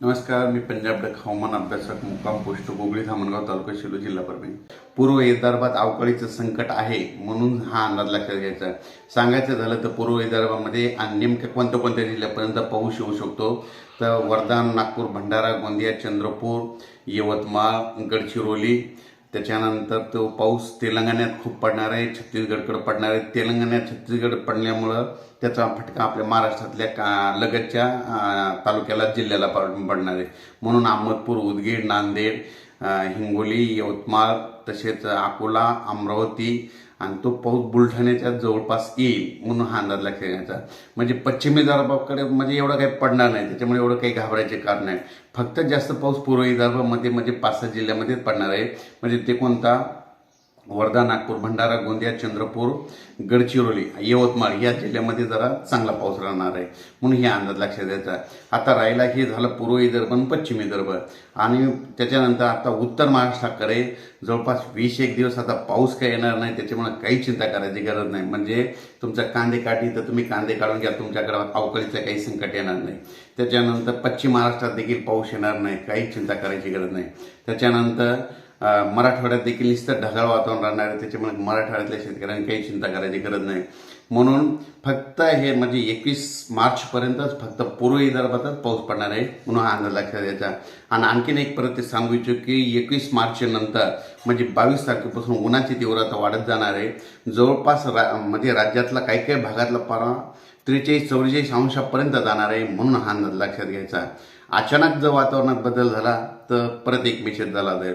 नमस्कार मी पंजाब डक हवामान अभ्यासक मुक्काम पोस्ट गोगळी धामणगाव तालुका शिलो जिल्हा परभणी. पूर्व विदर्भात अवकाळीचं संकट आहे म्हणून हा अंदाज लक्षात घ्यायचा सांगायचं झालं तर पूर्व विदर्भामध्ये आणि नेमक्या कोणत्या कोणत्या जिल्ह्यापर्यंत पाऊस येऊ शकतो? तर वर्धा नागपूर भंडारा गोंदिया चंद्रपूर यवतमाळ गडचिरोली त्याच्यानंतर तो पाऊस तेलंगणात खूप पडणार आहे छत्तीसगडकडे पडणार आहे. तेलंगणात छत्तीसगड पडल्यामुळं त्याचा फटका आपल्या महाराष्ट्रातल्या का लगतच्या तालुक्याला जिल्ह्याला पडणार आहे. म्हणून अहमदपूर उदगीर नांदेड हिंगोली यवतमाळ तसेच अकोला अमरावती आणि तो पाऊस बुलढाण्याच्या जवळपास येईल म्हणून हा अंदाज लक्षात घ्यायचा म्हणजे पश्चिमी विदर्भाकडे म्हणजे एवढं काही पडणार नाही त्याच्यामुळे एवढं काही घाबरायचे कारण नाही. फक्त जास्त पाऊस पूर्व विदर्भामध्ये म्हणजे पाच सहा जिल्ह्यामध्येच पडणार आहे. म्हणजे ते कोणता? वर्धा नागपूर भंडारा गोंदिया चंद्रपूर गडचिरोली यवतमाळ या जिल्ह्यामध्ये जरा चांगला पाऊस राहणार आहे. म्हणून हे अंदाज लक्षात द्यायचा आता राहिला हे झालं पूर्व विदर्भ आणि पश्चिम विदर्भ आणि त्याच्यानंतर आता उत्तर महाराष्ट्राकडे जवळपास वीस एक दिवस आता पाऊस काही येणार नाही त्याच्यामुळे काही चिंता करायची गरज नाही. म्हणजे तुमचा कांदे काठी तर तुम्ही कांदे काढून घ्या तुमच्याकडे अवकाळीचं काही संकट येणार नाही. त्याच्यानंतर पश्चिम महाराष्ट्रात देखील पाऊस येणार नाही काही चिंता करायची गरज नाही. त्याच्यानंतर मराठवाड्यात देखील नुसतं ढगाळ वातावरण राहणार आहे त्याच्यामुळे मराठवाड्यातल्या शेतकऱ्यांनी काही चिंता करायची गरज नाही. म्हणून फक्त हे म्हणजे एकवीस मार्चपर्यंतच फक्त पूर्व विदर्भातच पाऊस पडणार आहे म्हणून हा अंदाज लक्षात द्यायचा आणि आणखीन एक परत ते सांगू इच्छितो की एकवीस मार्च नंतर म्हणजे बावीस तारखेपासून उन्हाची तीव्रता वाढत जाणार आहे. जवळपास रा म्हणजे राज्यातला काही काही भागातला पारा त्रेचाळीस चौवेचाळीस अंशापर्यंत जाणार आहे म्हणून हा अंदाज लक्षात घ्यायचा. अचानक जर वातावरणात बदल झाला तर परत एक मेसेज झाला जाईल